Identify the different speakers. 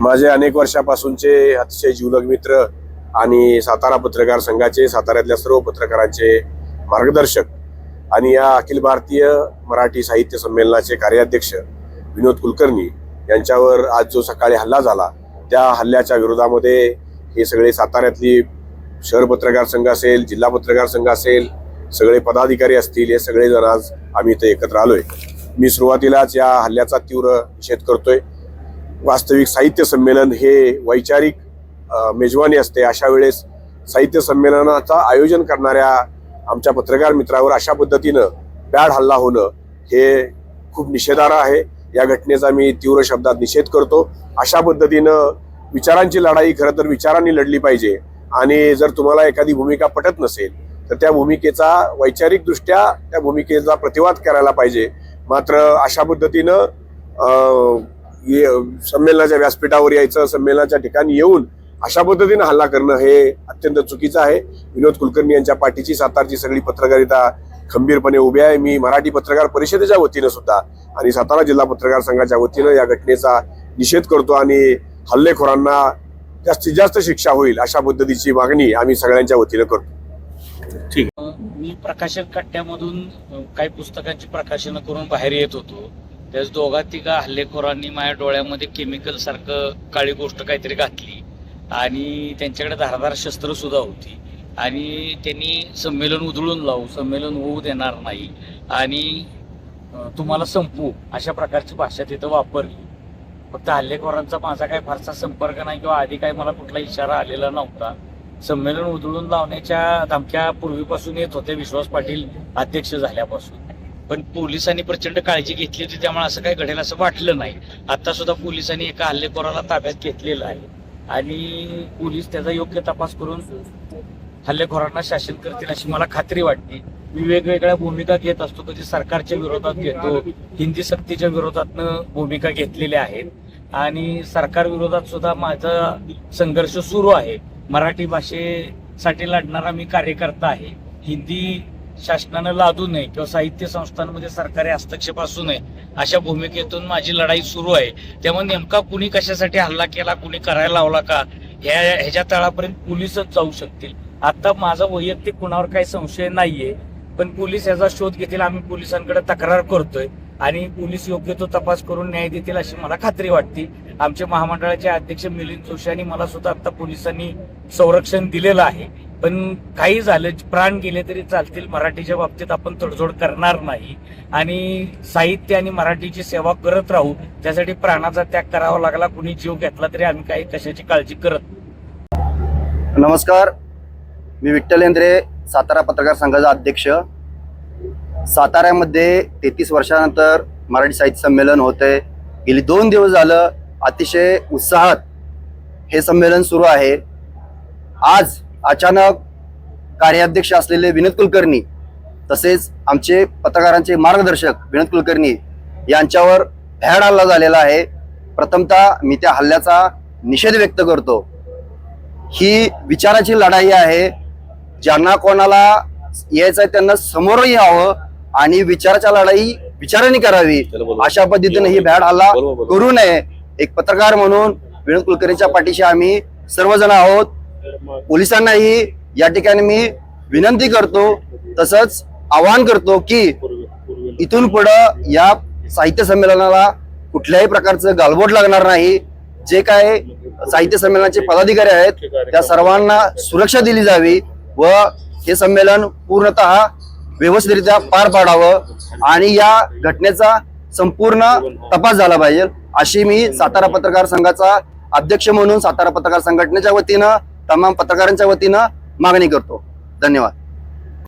Speaker 1: माझे अनेक वर्षापासूनचे अतिशय जीवलग मित्र आणि सातारा पत्रकार संघाचे साताऱ्यातल्या सर्व पत्रकारांचे मार्गदर्शक आणि या अखिल भारतीय मराठी साहित्य संमेलनाचे कार्याध्यक्ष विनोद कुलकर्णी यांच्यावर आज जो सकाळी हल्ला झाला त्या हल्ल्याच्या विरोधामध्ये हे सगळे साताऱ्यातली शहर पत्रकार संघ असेल जिल्हा पत्रकार संघ असेल सगळे पदाधिकारी असतील हे सगळेजण आज आम्ही इथे एकत्र आलोय. मी सुरुवातीलाच या हल्ल्याचा तीव्र निषेध करतोय. वास्तविक साहित्य संमेलन हे वैचारिक मेजवानी असते. अशा वेळेस साहित्य संमेलनाचं आयोजन करणाऱ्या आमच्या पत्रकार मित्रावर अशा पद्धतीनं बॅड हल्ला होणं हे खूप निषेधार्ह आहे. या घटनेचा मी तीव्र शब्दात निषेध करतो. अशा पद्धतीनं विचारांची लढाई खरं तर विचारांनी लढली पाहिजे. आणि जर तुम्हाला एखादी भूमिका पटत नसेल तर त्या भूमिकेचा वैचारिकदृष्ट्या त्या भूमिकेचा प्रतिवाद करायला पाहिजे. मात्र अशा पद्धतीनं संमेलनाच्या व्यासपीठावर यायचं संमेलनाच्या ठिकाणी येऊन अशा पद्धतीनं हल्ला करणं हे अत्यंत चुकीचं आहे. विनोद कुलकर्णी यांच्या पाठीची सातारची सगळी पत्रकारिता खंबीरपणे उभी आहे. मी मराठी पत्रकार परिषदेच्या वतीनं सुद्धा आणि सातारा जिल्हा पत्रकार संघाच्या वतीनं या घटनेचा निषेध करतो आणि हल्लेखोरांना जास्तीत जास्त शिक्षा होईल अशा पद्धतीची मागणी आम्ही सगळ्यांच्या वतीनं करतो.
Speaker 2: मी प्रकाशन कट्ट्यामधून काही पुस्तकांची प्रकाशनं करून बाहेर येत होतो. त्याच दोघा तिघा हल्लेखोरांनी माझ्या डोळ्यामध्ये केमिकल सारखं काळी गोष्ट काहीतरी घातली. आणि त्यांच्याकडे धारधार शस्त्र सुद्धा होती. आणि त्यांनी संमेलन उधळून लावू. संमेलन होऊ देणार नाही. आणि तुम्हाला संपवू. अशा प्रकारची भाषा तिथं वापरली. फक्त हल्लेखोरांचा माझा काही फारसा संपर्क नाही किंवा आधी काही मला कुठला इशारा आलेला नव्हता. संमेलन उधळून लावण्याच्या धमक्या पूर्वीपासून येत होते विश्वास पाटील अध्यक्ष झाल्यापासून. पण पोलिसांनी प्रचंड काळजी घेतली होती त्यामुळे असं काही घडेल असं वाटलं नाही. आता सुद्धा पोलिसांनी एका हल्लेखोराला ताब्यात घेतलेलं आहे. आणि पोलीस त्याचा योग्य तपास करून हल्लेखोरांना शासन करतील अशी मला खात्री वाटते. मी वेगवेगळ्या भूमिका घेत असतो कधी सरकारच्या विरोधात घेतो हिंदी सक्तीच्या विरोधातनं भूमिका घेतलेल्या आहेत. आणि सरकार विरोधात सुद्धा माझा संघर्ष सुरू आहे. मराठी भाषेसाठी लढणारा मी कार्यकर्ता आहे. हिंदी शासनानं लादू नये किंवा साहित्य संस्थांमध्ये सरकारी हस्तक्षेप असू नये अशा भूमिकेतून माझी लढाई सुरू आहे. त्यामुळे नेमका कुणी कशासाठी हल्ला केला कुणी करायला लावला का ह्या ह्याच्या तळापर्यंत पोलीसच जाऊ शकतील. आता माझा वैयक्तिक कुणावर काही संशय नाहीये पण पोलीस याचा शोध घेतील आम्ही पोलिसांकडे तक्रार करतोय आणि पोलीस योग्य तो तपास करून न्याय देतील अशी मला खात्री वाटते. आमच्या महामंडळाचे अध्यक्ष मिलिंद जोशी आणि मला सुद्धा आता पोलिसांनी संरक्षण दिलेलं आहे. पण काही झालं प्राण गेले तरी चालतील. मराठीच्या बाबतीत आपण तडजोड करणार नाही. आणि साहित्य आणि मराठीची सेवा करत राहू त्यासाठी प्राणाचा त्याग करावा लागला. कुणी जीव घेतला तरी आम्ही काही कशाची काळजी करत
Speaker 3: नमस्कार. मी विठ्ठल लेंद्रे सातारा पत्रकार संघाचा अध्यक्ष. साताऱ्यामध्ये तेहतीस वर्षानंतर मराठी साहित्य संमेलन होते गेली दोन दिवस झालं अतिशय उत्साहात हे संमेलन सुरू आहे. आज अचानक कार्याध्यक्ष असलेले विनोद कुलकर्णी तसेच आमचे पत्रकारांचे मार्गदर्शक विनोद कुलकर्णी यांच्यावर भ्याड हल्ला झालेला आहे. प्रथमतः मी त्या हल्ल्याचा निषेध व्यक्त करतो. ही विचाराची लढाई आहे. ज्यांना कोणाला यायचं आहे त्यांना समोर यावं आणि विचाराच्या लढाई विचाराने करावी अशा पद्धतीने ही भॅड हल्ला करू नये. एक पत्रकार म्हणून विनोद कुलकर्णीच्या पाठीशी आम्ही सर्वजण आहोत. पोलिसांनाही या ठिकाणी मी विनंती करतो तसंच आवाहन करतो की इथून पुढं या साहित्य संमेलनाला कुठल्याही प्रकारचं गालबोट लागणार नाही. जे काय साहित्य संमेलनाचे पदाधिकारी आहेत त्या सर्वांना सुरक्षा दिली जावी व हे संमेलन पूर्णतः व्यवस्थितरित्या पार पाडावं आणि या घटनेचा संपूर्ण तपास झाला पाहिजे. अशी मी सातारा पत्रकार संघाचा अध्यक्ष म्हणून सातारा पत्रकार संघटनेच्या वतीनं तमाम पत्रकारांच्या वतीनं मागणी करतो. धन्यवाद.